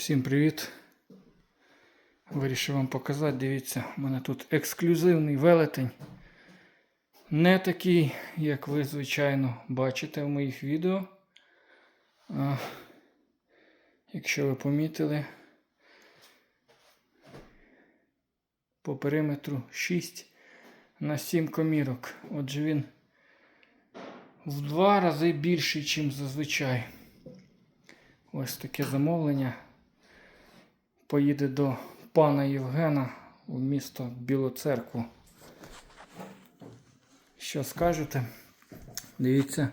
Всім привіт! Вирішив вам показати, дивіться, у мене тут ексклюзивний велетень. Не такий, як ви, звичайно, бачите в моїх відео. А, якщо ви помітили, по периметру 6 на 7 комірок. Отже, він в два рази більший, ніж зазвичай. Ось таке замовлення. Поїде до пана Євгена у місто Білу Церкву. Що скажете? Дивіться.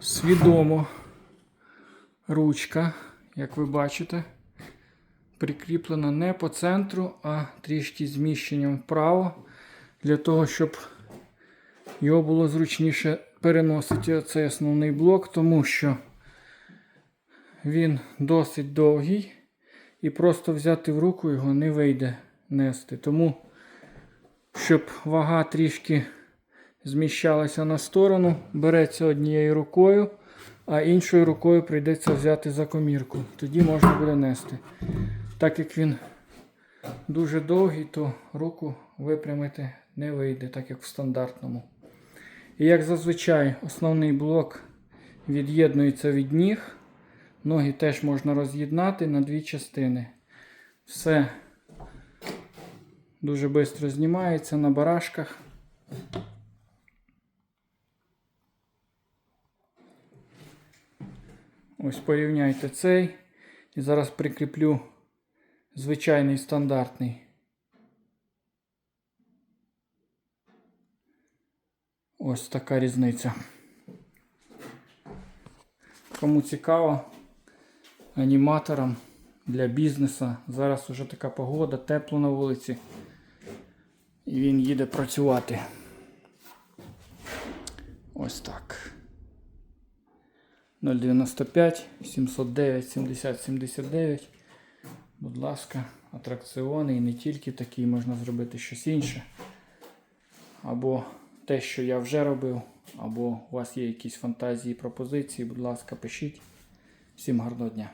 Свідомо ручка, як ви бачите, прикріплена не по центру, а трішки зміщенням вправо, для того, щоб його було зручніше переносити цей основний блок, тому що він досить довгий і просто взяти в руку його не вийде нести. Тому, щоб вага трішки зміщалася на сторону, береться однією рукою, а іншою рукою прийдеться взяти за комірку. Тоді можна буде нести. Так як він дуже довгий, то руку випрямити не вийде, так як в стандартному. І як зазвичай, основний блок від'єднується від ніг. Ноги теж можна роз'єднати на дві частини. Все дуже швидко знімається на барашках. Ось порівняйте цей. І зараз прикріплю звичайний стандартний. Ось така різниця. Кому цікаво, аніматорам для бізнесу. Зараз уже така погода, тепло на вулиці. І він їде працювати. Ось так. 095 709 70 79. Будь ласка, атракціони і не тільки такі, можна зробити щось інше. Або те, що я вже робив, або у вас є якісь фантазії, пропозиції, будь ласка, пишіть. Всім гарного дня.